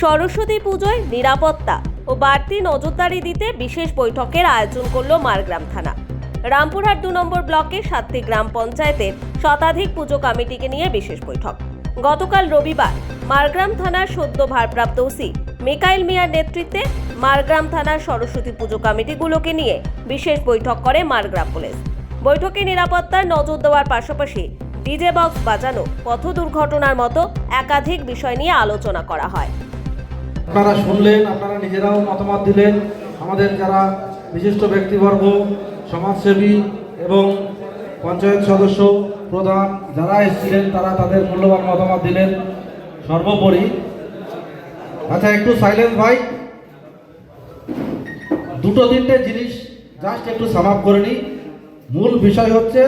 সরস্বতী পুজোয় নিরাপত্তা ও বাড়তি নজরদারি দিতে বিশেষ বৈঠকের আয়োজন করল মারগ্রাম থানা। রামপুরহাট দু নম্বর ব্লকে সাতটি গ্রাম পঞ্চায়েতের শতাধিক পুজো কমিটিকে নিয়ে বিশেষ বৈঠক। গতকাল রবিবার মারগ্রাম থানার সদ্য ভারপ্রাপ্ত ওসি মিকাইল মিয়ার নেতৃত্বে মারগ্রাম থানার সরস্বতী পুজো কমিটিগুলোকে নিয়ে বিশেষ বৈঠক করে মারগ্রাম পুলিশ। বৈঠকে নিরাপত্তার নজর দেওয়ার পাশাপাশি ডিজে বক্স বাজানো পথ দুর্ঘটনার মতো একাধিক বিষয় নিয়ে আলোচনা করা হয়। আপনারা শুনলেন, আপনারা নিজেরাও মতামত দিলেন। আমাদের যারা বিশিষ্ট ব্যক্তিবর্গ, সমাজসেবী এবং পঞ্চায়েত সদস্য প্রধান যারা এসেছিলেন, তারা তাদের মূল্যবান মতামত দিলেন। সর্বোপরি। আচ্ছা একটু সাইলেন্স ভাই। দুটো তিনটে জিনিস জাস্ট একটু সাম আপ করে নিই। মূল বিষয় হচ্ছে,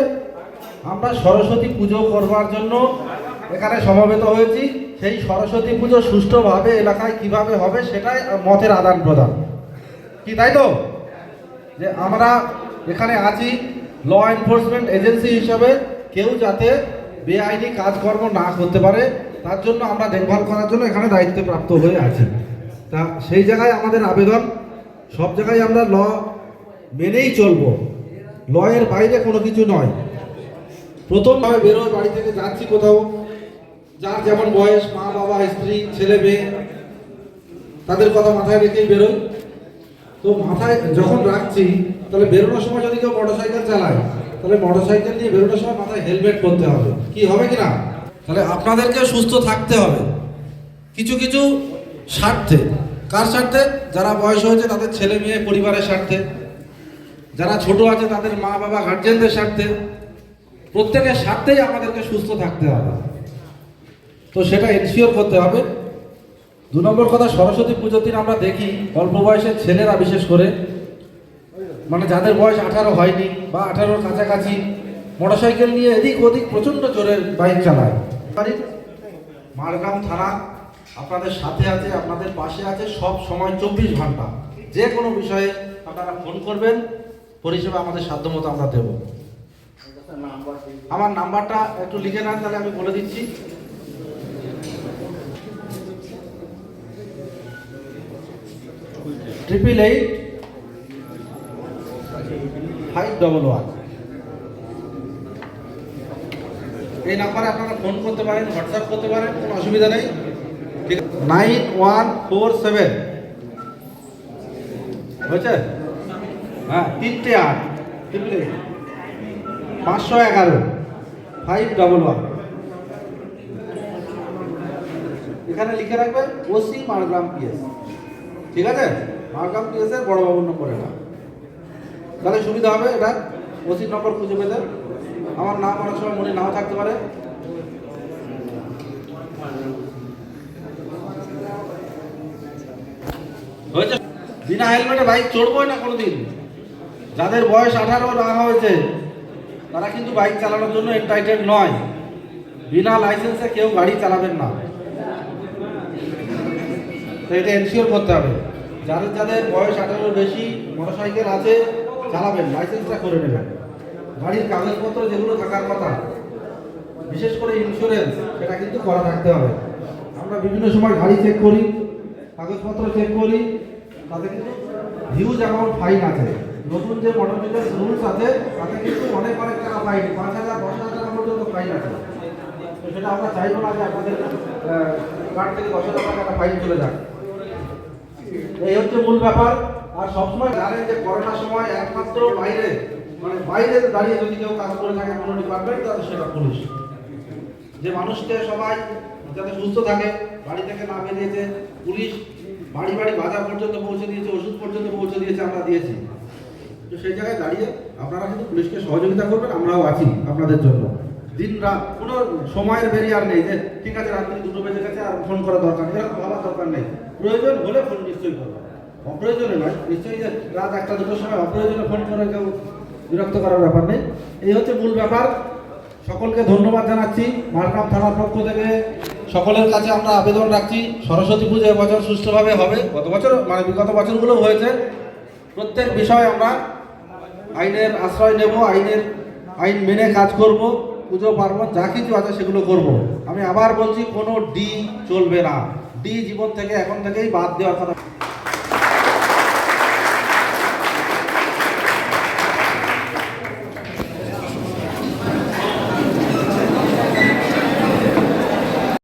আমরা সরস্বতী পুজো করবার জন্য এখানে সমবেত হয়েছি। সেই সরস্বতী পুজো সুষ্ঠুভাবে এলাকায় কীভাবে হবে সেটাই মতের আদান প্রদান। কি তাই তো? যে আমরা এখানে আছি ল এনফোর্সমেন্ট এজেন্সি হিসাবে, কেউ যাতে বেআইনি কাজকর্ম না করতে পারে, তার জন্য আমরা দেখভাল করার জন্য এখানে দায়িত্বপ্রাপ্ত হয়ে আছি। তা সেই জায়গায় আমাদের আবেদন, সব জায়গায় আমরা ল মেনেই চলবো। লয়ের বাইরে কোনো কিছু নয়। প্রথমভাবে বেরোয়, বাড়ি থেকে যাচ্ছি কোথাও। যার যেমন বয়স, মা, বাবা, স্ত্রী, ছেলে, মেয়ে, তাদের কথা মাথায় রেখেই বেরোই। তো মাথায় যখন রাখছি, তাহলে বেরোনোর সময় যদি কেউ মোটরসাইকেল চালায়, তাহলে মোটরসাইকেল নিয়ে বেরোনোর সময় মাথায় হেলমেট পরতে হবে। কি হবে কি না? তাহলে আপনাদেরকে সুস্থ থাকতে হবে। কিছু কিছু স্বার্থে। কার স্বার্থে? যারা বয়স হয়েছে তাদের ছেলে মেয়ে পরিবারের স্বার্থে। যারা ছোট আছে তাদের মা, বাবা গার্জেনদের স্বার্থে। প্রত্যেকের স্বার্থেই আমাদেরকে সুস্থ থাকতে হবে। তো সেটা এনশিওর করতে হবে। দু নম্বর কথা, সরস্বতী পুজোর দিন আমরা দেখি, অল্প বয়সের ছেলেরা বিশেষ করে মানে যাদের বয়স আঠারো হয়নি বা আঠারোর কাছাকাছি, মোটরসাইকেল নিয়ে এদিক ওদিক প্রচণ্ড জোরে বাইক চালায়। মারগ্রাম থানা, আপনাদের সাথে আছে, আপনাদের পাশে আছে, সব সময় চব্বিশ ঘণ্টা। যে কোনো বিষয়ে আপনারা ফোন করবেন, পরিষেবা আমাদের সাধ্যমতো আমরা দেব। আমার নাম্বারটা একটু লিখে নেন, তাহলে আমি বলে দিচ্ছি। Triple eight five double one এই নাম্বারে আপনারা ফোন করতে পারেন হোয়াটসঅ্যাপ করতে পারেন, কোনো অসুবিধা নেই। ঠিক নাইন ওয়ান ফোর সেভেন হয়েছে? হ্যাঁ তিনটে আট। ট্রিপল এইট পাঁচশো এগারো। ফাইভ ডবল ওয়ান এখানে লিখে রাখবেন, ওসি মারগ্রাম পিএস ঠিক আছে? এর বড় বাবুর নম্বর এটা। তাহলে সুবিধা হবে, এটা ওসির নম্বর খুঁজে পেতে আমার নাম অনেক সময় মনে নাও থাকতে পারে। বিনা হেলমেটে বাইক চড়বই না কোনোদিন। যাদের বয়স আঠারো না হয়েছে, তারা কিন্তু বাইক চালানোর জন্য এন্টাইটেড নয়। বিনা লাইসেন্সে কেউ গাড়ি চালাবেন না। তো এটা এনশিওর করতে হবে। যাদের যাদের বয়স আঠারোর বেশি, মোটরসাইকেল আছে, চালাবেন লাইসেন্সটা করে নেবেন। গাড়ির কাগজপত্র যেগুলো থাকার কথা, বিশেষ করে ইন্স্যুরেন্স সেটা কিন্তু করা থাকতে হবে। আমরা বিভিন্ন সময় গাড়ি চেক করি, কাগজপত্র চেক করি, তাতে কিন্তু হিউজ অ্যামাউন্ট ফাইন আছে। নতুন যে মোটর রুলস আছে, তাতে কিন্তু অনেক অনেক টাকা ফাইন পাঁচ হাজার, দশ হাজার টাকা পর্যন্ত ফাইন আছে। তো সেটা আমরা চাইব না যে আপনাদের কার্ড থেকে দশ হাজার টাকা ফাইন চলে যাক। এই হচ্ছে মূল ব্যাপার। আর সবসময় জানেন যে করোনার সময় একমাত্র বাইরে মানে বাইরে দাঁড়িয়ে যদি কেউ কাজ করে থাকে কোনো ডিপার্টমেন্ট তাহলে সেটা পুলিশ। যে মানুষকে সবাই যাতে সুস্থ থাকে, বাড়ি থেকে না বেরিয়েছে, পুলিশ বাড়ি বাড়ি বাজার পর্যন্ত পৌঁছে দিয়েছে, ওষুধ পর্যন্ত পৌঁছে দিয়েছে, আমরা দিয়েছি। তো সেই জায়গায় দাঁড়িয়ে আপনারা কিন্তু পুলিশকে সহযোগিতা করবেন, আমরাও আছি আপনাদের জন্য। দিন রাত কোনো সময়ের বেরিয়ে আর নেই যে, ঠিক আছে, রাত্রি দুটো বেজে গেছে আর ফোন করা দরকার এরকম ভাবার দরকার নেই। প্রয়োজন হলে ফোন নিশ্চয়ই করব অপ্রয়োজনে নয়, নিশ্চয়ই যে রাত একটা দুটোর সময় অপ্রয়োজনে ফোন করে কেউ বিরক্ত করার ব্যাপার নেই। এই হচ্ছে মূল ব্যাপার। সকলকে ধন্যবাদ জানাচ্ছি। মারগ্রাম থানার পক্ষ থেকে সকলের কাছে আমরা আবেদন রাখছি। সরস্বতী পুজো এবছর সুষ্ঠুভাবে হবে। গত বছর মানে বিগত বছরগুলো হয়েছে। প্রত্যেক বিষয়ে আমরা আইনের আশ্রয় নেব, আইনের আইন মেনে কাজ করব। পুজো পার্বণ যা কিছু আছে সেগুলো করব। আমি আবার বলছি, কোনো ডি চলবে না। ডি জীবন থেকে এখন থেকেই বাদ দেওয়ার কথা।